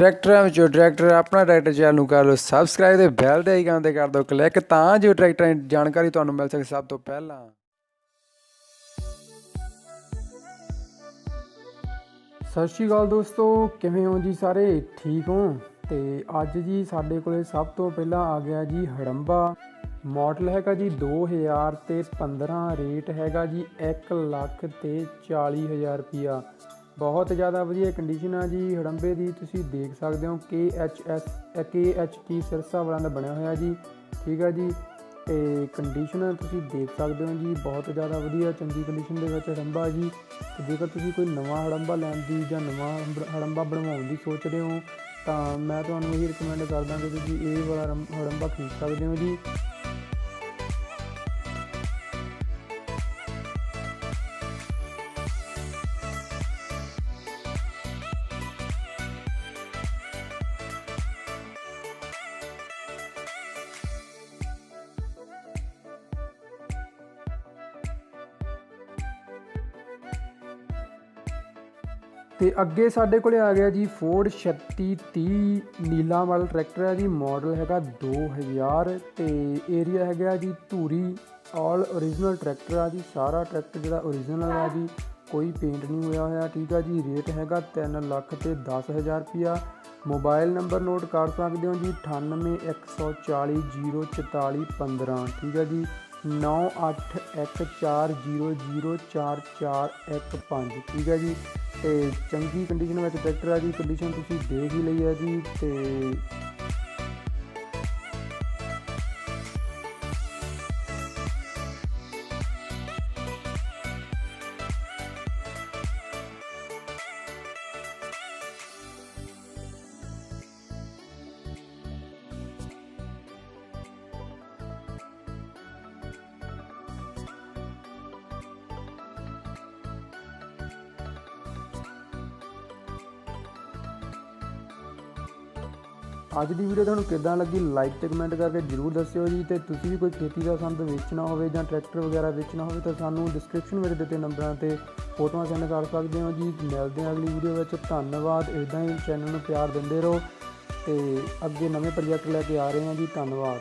ਟਰੈਕਟਰਾਂ ਵਿੱਚੋਂ ਟਰੈਕਟਰ ਆਪਣਾ ਟਰੈਕਟਰ ਚੈਨਲ ਨੂੰ ਕਰ ਲਓ ਸਬਸਕ੍ਰਾਈਬ ਤੇ ਬੈਲ ਦੇ ਆਈਕਨ ਤੇ ਕਰ ਦਿਓ ਕਲਿੱਕ ਤਾਂ ਜੋ ਟਰੈਕਟਰਾਂ ਦੀ ਜਾਣਕਾਰੀ ਤੁਹਾਨੂੰ ਮਿਲ ਸਕੇ ਸਭ ਤੋਂ ਪਹਿਲਾਂ। ਸਤਿ ਸ਼੍ਰੀ ਅਕਾਲ ਦੋਸਤੋ, ਕਿਵੇਂ ਹੋ ਜੀ ਸਾਰੇ? ਠੀਕ ਹੋ? ਤੇ ਅੱਜ ਜੀ ਸਾਡੇ ਕੋਲੇ ਸਭ ਤੋਂ ਪਹਿਲਾਂ ਆ ਗਿਆ ਜੀ ਹੜੰਬਾ। ਮਾਡਲ ਹੈਗਾ ਜੀ 2000 ਤੇ 15 ਰੇਟ ਹੈਗਾ ਜੀ 1 ਲੱਖ ਤੇ 40000 ਰੁਪਿਆ ਬਹੁਤ ਜ਼ਿਆਦਾ ਵਧੀਆ ਕੰਡੀਸ਼ਨ ਆ ਜੀ, ਹੜੰਬੇ ਦੀ ਤੁਸੀਂ ਦੇਖ ਸਕਦੇ ਹੋ KHS ਟੀ ਸਿਰਸਾ ਵਾਲਾਂ ਦਾ ਬਣਿਆ ਹੋਇਆ ਜੀ, ਠੀਕ ਆ ਜੀ, ਤੇ ਕੰਡੀਸ਼ਨ ਤੁਸੀਂ ਦੇਖ ਸਕਦੇ ਹੋ ਜੀ, ਬਹੁਤ ਜ਼ਿਆਦਾ ਵਧੀਆ, ਚੰਗੀ ਕੰਡੀਸ਼ਨ ਦੇ ਵਿੱਚ ਹੜੰਬਾ ਜੀ, ਤੇ ਜੇਕਰ ਤੁਸੀਂ ਕੋਈ ਨਵਾਂ ਹੜੰਬਾ ਲੈਣ ਦੀ ਜਾਂ ਨਵਾਂ ਹੰਬ- ਹੜੰਬਾ ਬਣਵਾਉਣ ਦੀ ਸੋਚਦੇ ਹੋ, ਤਾਂ ਮੈਂ ਤੁਹਾਨੂੰ ਇਹ ਰეკਮੈਂਡ ਕਰਦਾ ਕਿ ਤੁਸੀਂ ਇਹ ਵਾਲਾ ਹੜੰ- ਹੜੰਬਾ ਖਰੀਦ ਸਕਦੇ ਹੋ ਜੀ ਤੇ ਅੱਗੇ ਸਾਡੇ ਕੋਲੇ ਆ ਗਿਆ ਜੀ ਫੋਰਡ 3630 ਨੀਲਾ ਮਾਡਲ ਟਰੈਕਟਰ ਹੈ ਜੀ ਮਾਡਲ ਹੈਗਾ 2000 ਤੇ ਏਰੀਆ ਹੈਗਾ ਜੀ ਧੂਰੀ ਆਲ origignal ਟਰੈਕਟਰ ਆ ਜੀ, ਸਾਰਾ ਟਰੈਕਟਰ ਜਿਹੜਾ origignal ਆ ਜੀ, ਕੋਈ ਪੇਂਟ ਨਹੀਂ ਹੋਇਆ ਹੋਇਆ, ਠੀਕ ਆ ਜੀ ਰੇਟ ਹੈਗਾ 3 ਲੱਖ ਤੇ 10000 ਰੁਪਿਆ ਮੋਬਾਈਲ ਨੰਬਰ ਨੋਟ ਕਰ ਸਕਦੇ ਹੋ ਜੀ 9814004415 ਠੀਕ ਹੈ ਜੀ 9814004415 ਠੀਕ ਹੈ ਜੀ। ਤੇ ਚੰਗੀ ਕੰਡੀਸ਼ਨ ਵਿੱਚ ਟਰੈਕਟਰ ਆ ਜੀ ਕੰਡੀਸ਼ਨ ਤੁਸੀਂ ਦੇਖ ਹੀ ਲਈ ਹੈ ਜੀ ਤੇ ਅੱਜ ਦੀ ਵੀਡੀਓ ਤੁਹਾਨੂੰ ਕਿੱਦਾਂ ਲੱਗੀ ਲਾਈਕ ਤੇ ਕਮੈਂਟ ਕਰਕੇ ਜਰੂਰ ਦੱਸਿਓ ਜੀ ਤੇ ਤੁਸੀਂ ਵੀ ਕੋਈ ਖੇਤੀ ਦਾ ਸੰਦ ਵੇਚਣਾ ਹੋਵੇ ਜਾਂ ਟਰੈਕਟਰ ਵਗੈਰਾ ਵੇਚਣਾ ਹੋਵੇ ਤਾਂ ਸਾਨੂੰ ਡਿਸਕ੍ਰਿਪਸ਼ਨ ਵਿੱਚ ਦਿੱਤੇ ਨੰਬਰਾਂ ਤੇ ਫੋਟੋਆਂ ਸੈਂਡ ਕਰ ਸਕਦੇ ਹੋ ਜੀ। ਮਿਲਦੇ ਹਾਂ ਅਗਲੀ ਵੀਡੀਓ ਵਿੱਚ। ਧੰਨਵਾਦ। ਇਦਾਂ ਹੀ ਚੈਨਲ ਨੂੰ ਪਿਆਰ ਦਿੰਦੇ ਰਹੋ ਤੇ ਅੱਗੇ ਨਵੇਂ ਪ੍ਰੋਜੈਕਟ ਲੈ ਕੇ ਆ ਰਹੇ ਹਾਂ ਜੀ। ਧੰਨਵਾਦ।